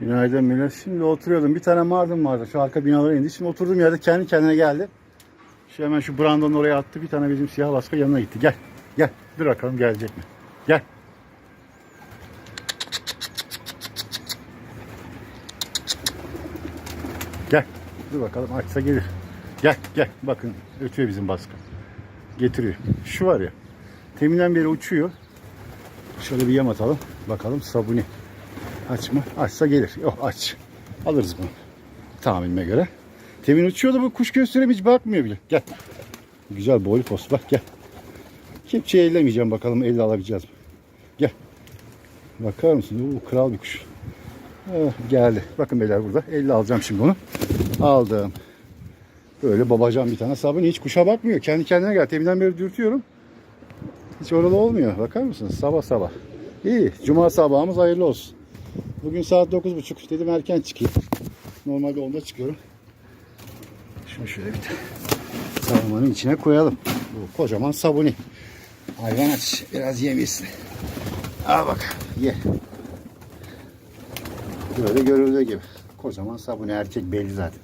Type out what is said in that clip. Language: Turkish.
Günaydın millet. Şimdi oturuyordum. Bir tane mardin vardı. Şu arka binalara indi. Şimdi oturduğum yerde kendi kendine geldi. Şu hemen şu brandonun oraya attı. Bir tane bizim siyah baska yanına gitti. Gel. Gel. Dur bakalım gelecek mi? Gel. Gel. Dur bakalım açsa gelir. Gel gel. Bakın ötüyor bizim baskı. Getiriyor. Şu var ya. Teminden beri uçuyor. Şöyle bir yem atalım. Bakalım sabuni. Aç mı? Açsa gelir. Yok aç. Alırız bunu. Tahminime göre. Temin uçuyor da bu kuş göstereyim hiç bakmıyor bile. Gel. Güzel boylu post bak gel. Kepçeyi ellemeyeceğim bakalım elle alabileceğiz mi? Gel. Bakar mısın? Oo, kral bir kuş. Eh, geldi. Bakın beyler burada. Elle alacağım şimdi onu. Aldım. Böyle babacan bir tane sabun. Hiç kuşa bakmıyor. Kendi kendine gel. Teminden beri dürtüyorum. Hiç oralı olmuyor. Bakar mısınız? Sabah sabah. İyi. Cuma sabahımız hayırlı olsun. Bugün saat 9.30. Dedim erken çıkayım. Normalde 10'da çıkıyorum. Şunu şöyle bir sarmanın içine koyalım. Bu kocaman sabuni. Hayvan aç. Biraz yem yesin. Al bak. Ye. Böyle görüldüğü gibi. Kocaman sabuni erkek belli zaten.